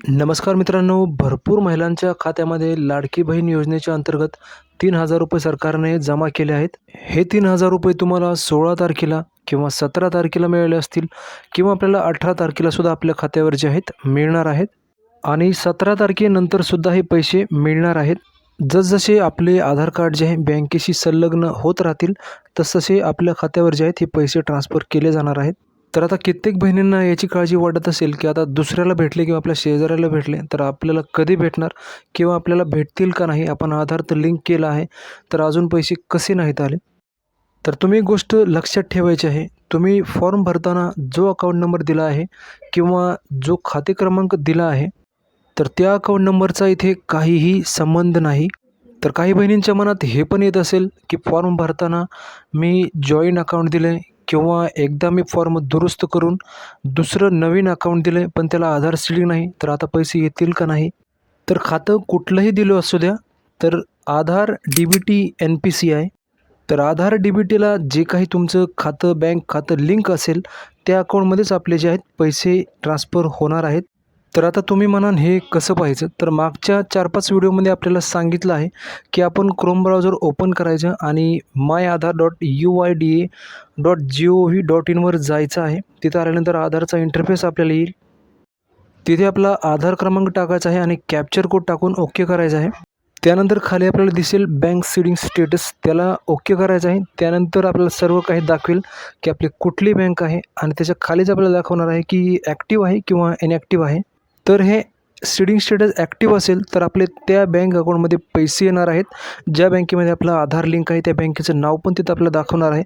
नमस्कार मित्रांनो भरपूर महिलांच्या खात्यामध्ये लाडकी बहीण योजनेच्या अंतर्गत तीन हजार रुपये सरकारने जमा केले आहेत. हे तीन हजार रुपये तुम्हाला सोळा तारखेला किंवा सतरा तारखेला मिळाले असतील किंवा आपल्याला अठरा तारखेला सुद्धा आपल्या खात्यावर जे आहेत मिळणार आहेत. आणि सतरा तारखेनंतर सुद्धा हे पैसे मिळणार आहेत. जसजसे आपले आधार कार्ड जे आहे बँकेशी संलग्न होत राहतील तसतसे आपल्या खात्यावर जे आहेत हे पैसे ट्रान्सफर केले जाणार आहेत. तर आता कित्येक बहिणींना याची काळजी वाटत असेल की आता दुसऱ्याला भेटले किंवा आपल्या शेजाऱ्याला भेटले तर आपल्याला कधी भेटणार किंवा आपल्याला भेटतील का नाही आपण आधार तर लिंक केला आहे तर अजून पैसे कसे नाहीत आले? तर तुम्ही एक गोष्ट लक्षात ठेवायची आहे तुम्ही फॉर्म भरताना जो अकाउंट नंबर दिला आहे किंवा जो खाते क्रमांक दिला आहे तर त्या अकाउंट नंबरचा इथे काहीही संबंध नाही. तर काही बहिणींच्या मनात हे पण येत असेल की फॉर्म भरताना मी जॉईंट अकाउंट दिलं आहे किंवा एकदा मी फॉर्म दुरुस्त करून दुसरं नवीन अकाउंट दिलं आहे पण त्याला आधार सीडिंग नाही तर आता पैसे येतील का नाही? तर खातं कुठलंही दिलं असू द्या तर Aadhaar D B T N P C I. तर आधार डी बी टीला जे काही तुमचं खातं बँक खातं लिंक असेल त्या अकाउंटमध्येच आपले जे आहेत पैसे ट्रान्सफर होणार आहेत. तर आता तुम्ही म्हणाल हे कसं पाहायचं? तर मागच्या चार पाच व्हिडिओमध्ये आपल्याला सांगितलं आहे की आपण क्रोम ब्राउझर ओपन करायचं आणि my Aadhaar dot U I D A dot G O V dot इनवर जायचं आहे. तिथं आल्यानंतर आधारचा इंटरफेस आपल्याला येईल. तिथे आपला आधार क्रमांक टाकायचा आहे आणि कॅप्चर कोड टाकून ओके करायचं आहे. त्यानंतर खाली आपल्याला दिसेल बँक सीडिंग स्टेटस त्याला ओके करायचं आहे. त्यानंतर आपल्याला सर्व काही दाखवेल की आपली कुठली बँक आहे आणि त्याच्या खालीच आपल्याला दाखवणार आहे की ॲक्टिव्ह आहे किंवा इनॲक्टिव्ह आहे. तर हे सीडिंग स्टेटस ॲक्टिव्ह असेल तर आपले त्या बँक अकाउंटमध्ये पैसे येणार आहेत. ज्या बँकेमध्ये आपला आधार लिंक आहे त्या बँकेचं नाव पण तिथं आपल्याला दाखवणार आहे.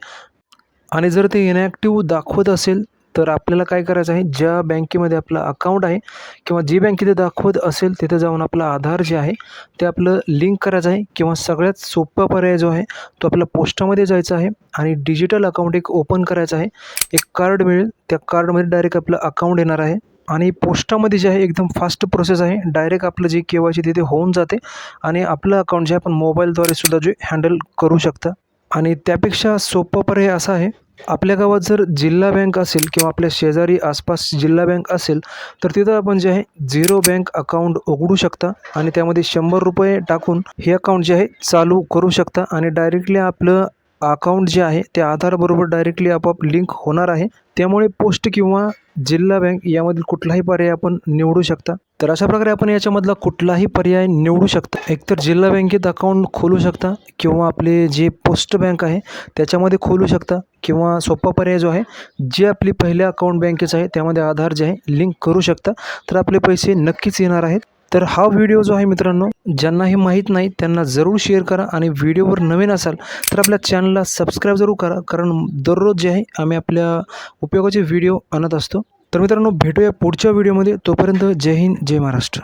आणि जर ते इनॲक्टिव्ह दाखवत असेल तर आपल्याला काय करायचं आहे? ज्या बँकेमध्ये आपलं अकाउंट आहे किंवा जी बँक तिथे दाखवत असेल तिथे जाऊन आपलं आधार जे आहे ते आपलं लिंक करायचं आहे. किंवा सगळ्यात सोपा पर्याय जो आहे तो आपला पोस्टामध्ये जायचा आहे आणि डिजिटल अकाउंट एक ओपन करायचं आहे. एक कार्ड मिळेल त्या कार्डमध्ये डायरेक्ट आपलं अकाउंट येणार आहे. आणि पोस्टामध्ये जे आहे एकदम फास्ट प्रोसेस आहे. डायरेक्ट आपलं जे के वाय सी तिथे होऊन जाते. आणि आपलं अकाउंट जे आहे आपण मोबाईलद्वारे सुद्धा जे हँडल करू शकता. आणि त्यापेक्षा सोपं पर्याय असा आहे आपल्या गावात जर जिल्हा बँक असेल किंवा आपल्या शेजारी आसपास जिल्हा बँक असेल तर तिथं आपण जे आहे झिरो बँक अकाउंट उघडू शकता. आणि त्यामध्ये शंभर रुपये टाकून हे अकाउंट जे आहे चालू करू शकता. आणि डायरेक्टली आपलं अकाउंट जे आहे त्या आधारबरोबर डायरेक्टली आपोआप लिंक होणार आहे. त्यामुळे पोस्ट किंवा जिल्हा बँक यामधील कुठलाही पर्याय आपण निवडू शकता. तर अशा प्रकारे आपण याच्यामधला कुठलाही पर्याय निवडू शकता. एकतर जिल्हा बँकेत अकाउंट खोलू शकता किंवा आपले जे पोस्ट बँक आहे त्याच्यामध्ये खोलू शकता किंवा सोपा पर्याय जो आहे जे आपली पहिल्या अकाउंट बँकेचं आहे त्यामध्ये आधार जे आहे लिंक करू शकता. तर आपले पैसे नक्कीच येणार आहेत. तर हा व्हिडिओ जो आहे मित्रांनो ज्यांना हे माहीत नाही त्यांना जरूर शेअर करा आणि व्हिडिओवर नवीन असाल तर आपल्या चॅनलला सबस्क्राईब जरूर करा. कारण दररोज जे आहे आम्ही आपल्या उपयोगाचे व्हिडिओ आणत असतो. तर मित्रांनो भेटूया पुढच्या व्हिडिओमध्ये तोपर्यंत जय हिंद जय महाराष्ट्र.